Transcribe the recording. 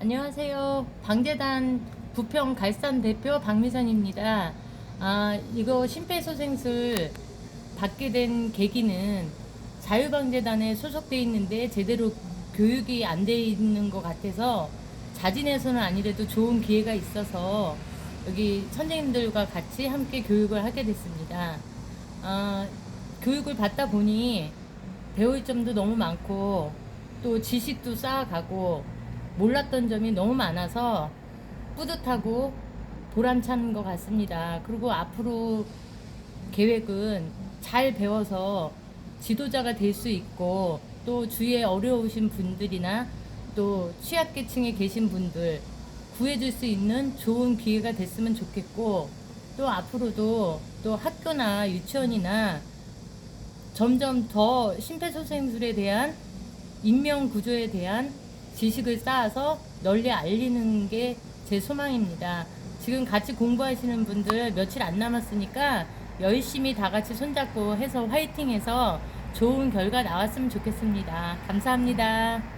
안녕하세요. 방재단 부평 갈산 대표 박미선입니다. 아, 이거 심폐소생술 받게 된 계기는 자유방재단에 소속돼 있는데 제대로 교육이 안 돼 있는 것 같아서 자진해서는 아니래도 좋은 기회가 있어서 여기 선생님들과 같이 함께 교육을 하게 됐습니다. 아, 교육을 받다 보니 배울 점도 너무 많고 또 지식도 쌓아가고 몰랐던 점이 너무 많아서 뿌듯하고 보람찬 것 같습니다. 그리고 앞으로 계획은 잘 배워서 지도자가 될 수 있고 또 주위에 어려우신 분들이나 또 취약계층에 계신 분들 구해줄 수 있는 좋은 기회가 됐으면 좋겠고 또 앞으로도 또 학교나 유치원이나 점점 더 심폐소생술에 대한 인명 구조에 대한 지식을 쌓아서 널리 알리는 게 제 소망입니다. 지금 같이 공부하시는 분들 며칠 안 남았으니까 열심히 다 같이 손잡고 해서 화이팅해서 좋은 결과 나왔으면 좋겠습니다. 감사합니다.